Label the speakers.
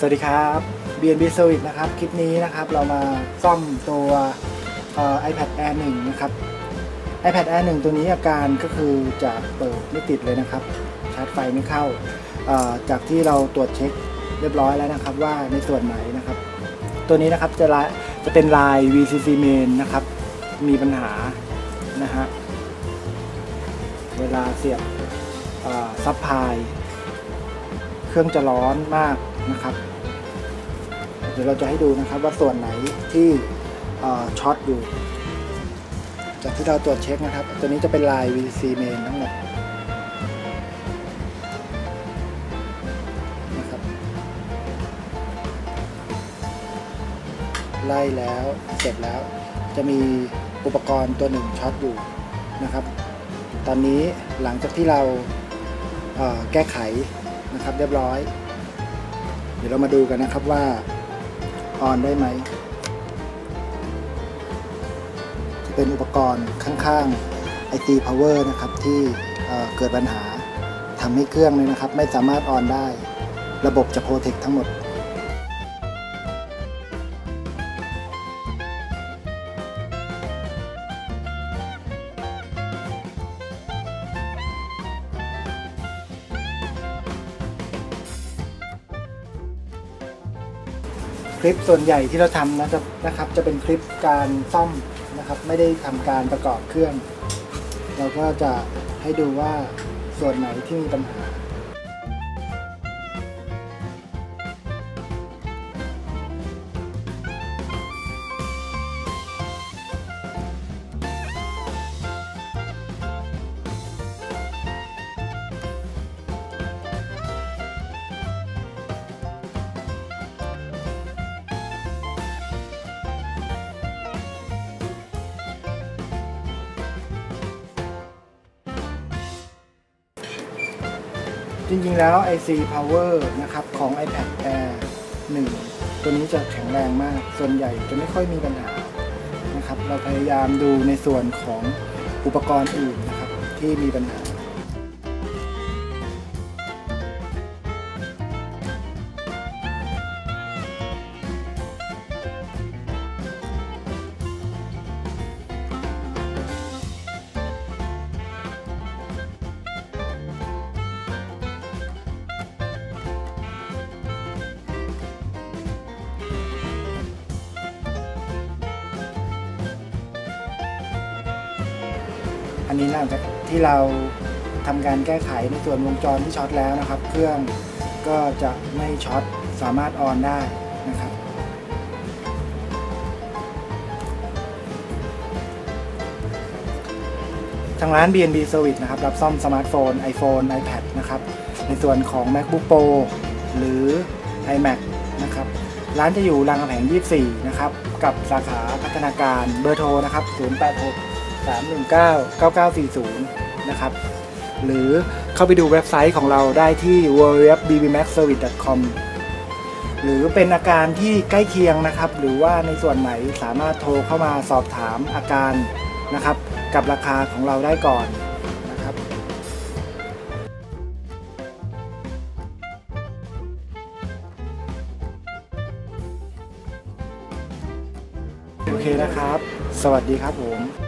Speaker 1: สวัสดีครับ BNB Service นะครับ คลิปนี้นะครับเรามาซ่อมตัว iPad Air 1 นะครับ iPad Air 1 ตัวนี้อาการก็คือจะเปิดไม่ติดเลยนะครับ ชาร์จไฟไม่เข้า จากที่เราตรวจเช็คเรียบร้อยแล้วนะครับ ว่าในส่วนไหนนะครับ ตัวนี้นะครับจะลายจะเป็นลาย VCC main นะครับ มีปัญหานะฮะเวลาเสียบซับพาย เครื่องจะร้อนมาก นะครับ เดี๋ยวเราจะให้ดูนะครับว่าส่วนไหนที่ช็อตอยู่ จากที่เราตรวจเช็คนะครับ ตัวนี้จะเป็นลาย VC main ทั้งหมดนะครับ ไล่แล้วเสร็จแล้ว จะมีอุปกรณ์ตัวหนึ่งช็อตอยู่นะครับ ตอนนี้หลังจากที่เราแก้ไขนะครับเรียบร้อย ดี๋ยวเรามาดูกันนะครับว่าออนได้ไหม จะเป็นอุปกรณ์ข้างๆ IT Power นะครับที่เเกิดปัญหาทำให้เครื่องเนี่ยนะครับ ไม่สามารถออนได้ ระบบจะโปรเทคทั้งหมด คลิปส่วนใหญ่ที่เราทำนะจะนะครับ จะเป็นคลิปการซ่อมนะครับ ไม่ได้ทำการประกอบเครื่อง เราก็จะให้ดูว่าส่วนไหนที่มีปัญหา จริงๆแล้ว IC Power นะครับของ iPad Air 1 ตัวนี้จะแข็งแรงมาก ส่วนใหญ่จะไม่ค่อยมีปัญหานะครับ เราพยายามดูในส่วนของอุปกรณ์อื่นนะครับที่มีปัญหา อันนี้หลังจากที่เราทำการแก้ไขในส่วนวงจรที่ช็อตแล้วนะครับ เครื่องก็จะไม่ช็อตสามารถออนได้นะครับทางร้าน BNB Service นะครับ รับซ่อมสมาร์ทโฟน iPhone iPad นะครับ ในส่วนของ MacBook Pro หรือ iMac นะครับ ร้านจะอยู่รามคำแหง 24 นะครับ กับสาขาพัฒนาการเบอร์โทรนะครับ 086 319 9940 นะครับ หรือเข้าไปดูเว็บไซต์ของเราได้ที่ www.bbmaxservice.com หรือเป็นอาการที่ใกล้เคียงนะครับ หรือว่าในส่วนไหนสามารถโทรเข้ามาสอบถามอาการนะครับ กับราคาของเราได้ก่อนนะครับโอเคนะครับ สวัสดีครับผม